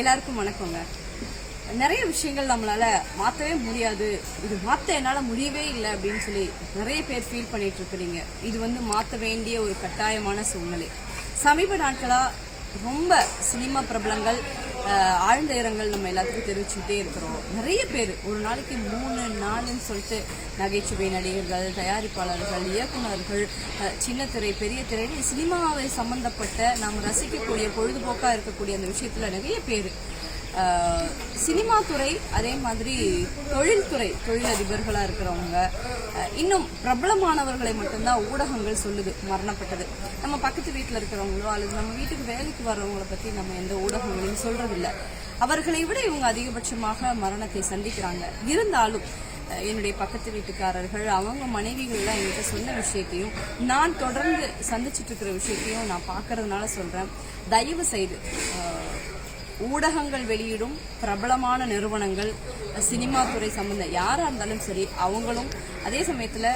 எல்லாருக்கும் வணக்கங்க. நிறைய விஷயங்கள் நம்மளால மாத்தவே முடியாது. இது மாத்த என்னால முடியவே இல்லை அப்படின்னு சொல்லி நிறைய பேர் ஃபீல் பண்ணிட்டு இருக்கிறீங்க. இது வந்து மாத்த வேண்டிய ஒரு கட்டாயமான சூழ்நிலை. சமீப நாட்களா ரொம்ப சினிமா பிரபலங்கள் ஆழ்ந்த இரங்கல் நம்ம எல்லாத்துக்கும் தெரிவிச்சுட்டே இருக்கிறோம். நிறைய பேர் ஒரு நாளைக்கு மூணு நாலுன்னு சொல்லிட்டு நகைச்சுவை நடிகர்கள் தயாரிப்பாளர்கள் இயக்குநர்கள் சின்ன திரை பெரிய திரை சினிமாவை சம்பந்தப்பட்ட நாம் ரசிக்கக்கூடிய பொழுதுபோக்காக இருக்கக்கூடிய அந்த விஷயத்தில் நிறைய பேர் சினிமா துறை அதே மாதிரி தொழில்துறை தொழிலதிபர்களாக இருக்கிறவங்க இன்னும் பிரபலமானவர்களை மட்டும்தான் ஊடகங்கள் சொல்லுது மரணப்பட்டது. நம்ம பக்கத்து வீட்டில் இருக்கிறவங்களோ அல்லது நம்ம வீட்டுக்கு வேலைக்கு வர்றவங்களை பற்றி நம்ம எந்த ஊடகங்களையும் சொல்கிறதில்ல அவர்களை விட இவங்க அதிகபட்சமாக மரணத்தை சந்திக்கிறாங்க. இருந்தாலும் என்னுடைய பக்கத்து வீட்டுக்காரர்கள் அவங்க மனைவிகள்லாம் என்கிட்ட சொன்ன விஷயத்தையும் நான் தொடர்ந்து சந்திச்சுட்டு இருக்கிற விஷயத்தையும் நான் பார்க்கறதுனால சொல்றேன். தயவு செய்து ஊடகங்கள் வெளியிடும் பிரபலமான நிறுவனங்கள் சினிமா துறை சம்பந்த யாராக இருந்தாலும் சரி அவங்களும் அதே சமயத்தில்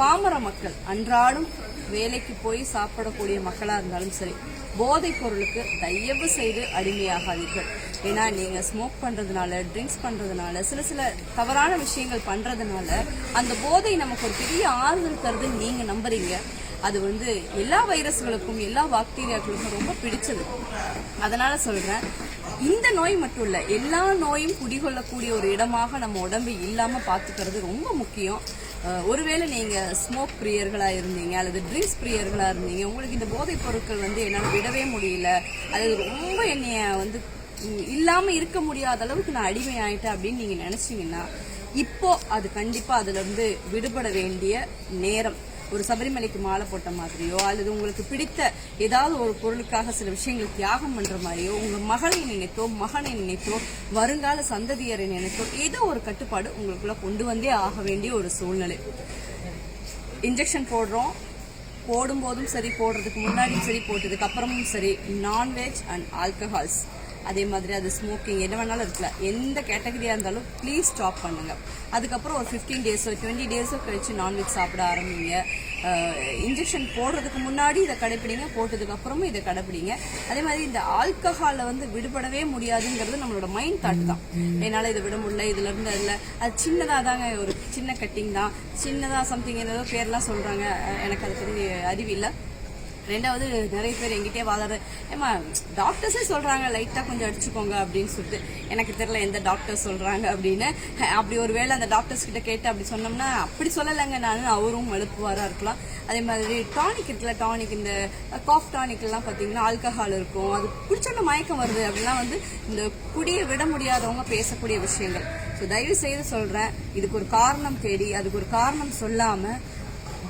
பாமர மக்கள் அன்றாடம் வேலைக்கு போய் சாப்பிடக்கூடிய மக்களாக இருந்தாலும் சரி போதைப் பொருளுக்கு தயவு செய்து அடிமையாகாதீர்கள். ஏன்னா நீங்கள் ஸ்மோக் பண்ணுறதுனால ட்ரிங்க்ஸ் பண்ணுறதுனால சில சில தவறான விஷயங்கள் பண்ணுறதுனால அந்த போதை நமக்கு ஒரு பெரிய ஆறுதல் தருதுன்னு நீங்கள் நம்புறீங்க. அது வந்து எல்லா வைரஸ்களுக்கும் எல்லா பாக்டீரியாக்களுக்கும் ரொம்ப பிடிச்சது. அதனால சொல்றேன். இந்த நோய் மட்டும் இல்லை எல்லா நோயும் குடிகொள்ளக்கூடிய ஒரு இடமாக நம்ம உடம்பு இல்லாமல் பார்த்துக்கிறது ரொம்ப முக்கியம். ஒருவேளை நீங்கள் ஸ்மோக் பிரியர்களாக இருந்தீங்க அல்லது ட்ரிங்க்ஸ் பிரியர்களாக இருந்தீங்க உங்களுக்கு இந்த போதைப் பொருட்கள் வந்து என்னால் விடவே முடியல அது ரொம்ப என்னைய வந்து இல்லாமல் இருக்க முடியாத அளவுக்கு நான் அடிமை ஆயிட்டேன் அப்படின்னு நீங்கள் நினச்சிங்கன்னா இப்போ அது கண்டிப்பாக அதுலேருந்து விடுபட வேண்டிய நேரம். ஒரு சபரிமலைக்கு மாலை போட்ட மாதிரியோ அல்லது உங்களுக்கு பிடித்த ஏதாவது ஒரு பொருளுக்காக சில விஷயங்கள் தியாகம் பண்ற மாதிரியோ உங்க மகளை நினைத்தோ மகனை நினைத்தோ வருங்கால சந்ததியரை நினைத்தோ ஏதோ ஒரு கட்டுப்பாடு உங்களுக்குள்ள கொண்டு வந்தே ஆக வேண்டிய ஒரு சூழ்நிலை. இன்ஜெக்ஷன் போடுறோம். போடும்போதும் சரி போடுறதுக்கு முன்னாடியும் சரி போட்டதுக்கு அப்புறமும் சரி நான்வெஜ் அண்ட் ஆல்கஹால்ஸ் அதே மாதிரி அது ஸ்மோக்கிங் என்ன வேணாலும் இருக்கலாம். எந்த கேட்டகரியாக இருந்தாலும் ப்ளீஸ் ஸ்டாப் பண்ணுங்கள் அதுக்கப்புறம் ஒரு ஃபிஃப்டீன் டேஸோ டுவெண்ட்டி டேஸோ கழிச்சு நான்வெஜ் சாப்பிட ஆரம்பிங்க. இன்ஜெக்ஷன் போடுறதுக்கு முன்னாடி இதை கடைப்பிடிங்க போட்டதுக்கப்புறமும் இதை கடைப்பிடிங்க. அதே மாதிரி இந்த ஆல்கஹாலில் வந்து விடுபடவே முடியாதுங்கிறது நம்மளோட மைண்ட் தாட் தான். என்னால் இதை விட முடியல இதுல இருந்து அதில் அது சின்னதாக தாங்க ஒரு சின்ன கட்டிங் தான். சின்னதாக சம்திங் ஏதோ பேர்லாம் சொல்கிறாங்க எனக்கு அதை பற்றி அறிவில்லை. ரெண்டாவது நிறைய பேர் எங்கிட்டே வாதாரு ஏமா டாக்டர்ஸே சொல்றாங்க லைட்டா கொஞ்சம் அடிச்சுக்கோங்க அப்படின்னு சொல்லிட்டு எனக்கு தெரியல எந்த டாக்டர் சொல்றாங்க அப்படின்னு. அப்படி ஒரு வேளை அந்த டாக்டர்ஸ் கிட்ட கேட்டு அப்படி சொன்னோம்னா அப்படி சொல்லலைங்க நான் அவரும் எழுப்புவாரா இருக்கலாம். அதே மாதிரி டானிக் இருக்குல்ல டானிக் இந்த காஃப் டானிக் எல்லாம் பாத்தீங்கன்னா ஆல்கஹால் இருக்கும். அது குடிச்சோன்னா மயக்கம் வருது அப்படிலாம் வந்து இந்த குடியை விட முடியாதவங்க பேசக்கூடிய விஷயங்கள். ஸோ தயவு செய்து சொல்றேன் இதுக்கு ஒரு காரணம் தேடி அதுக்கு ஒரு காரணம் சொல்லாம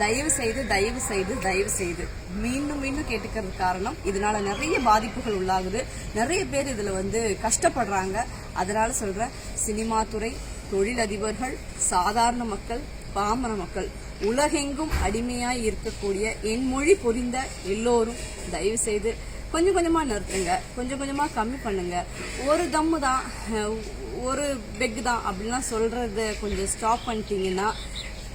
தயவு செய்து தயவு செய்து தயவு செய்து மீண்டும் மீண்டும் கேட்டுக்கிறது காரணம் இதனால நிறைய பாதிப்புகள் உள்ளாகுது. நிறைய பேர் இதுல வந்து கஷ்டப்படுறாங்க. அதனால சொல்றேன் சினிமா துறை தொழிலதிபர்கள் சாதாரண மக்கள் பாமர மக்கள் உலகெங்கும் அடிமையாய் இருக்கக்கூடிய என் மொழி புரிந்த எல்லோரும் தயவு செய்து கொஞ்சம் கொஞ்சமாக நிறுத்துங்க. கொஞ்சம் கொஞ்சமாக கம்மி பண்ணுங்க. ஒரு தம்மு தான் ஒரு பெக் தான் அப்படின்லாம் சொல்கிறத கொஞ்சம் ஸ்டாப் பண்ணிட்டீங்கன்னா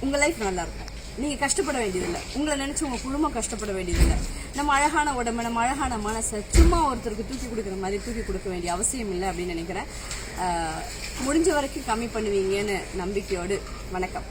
உங்கள் லைஃப் நல்லாயிருக்கும் நீங்கள் கஷ்டப்பட வேண்டியதில்லை. உங்களை நினச்சி உங்கள் குடும்பம் கஷ்டப்பட வேண்டியதில்லை. நம்ம அழகான உடம்பு நம்ம அழகான மனசை சும்மா ஒருத்தருக்கு தூக்கி கொடுக்குற மாதிரி தூக்கி கொடுக்க வேண்டிய அவசியம் இல்லை அப்படின்னு நினைக்கிறேன். முடிஞ்ச வரைக்கும் கம்மி பண்ணுவீங்கன்னு நம்பிக்கையோடு வணக்கம்.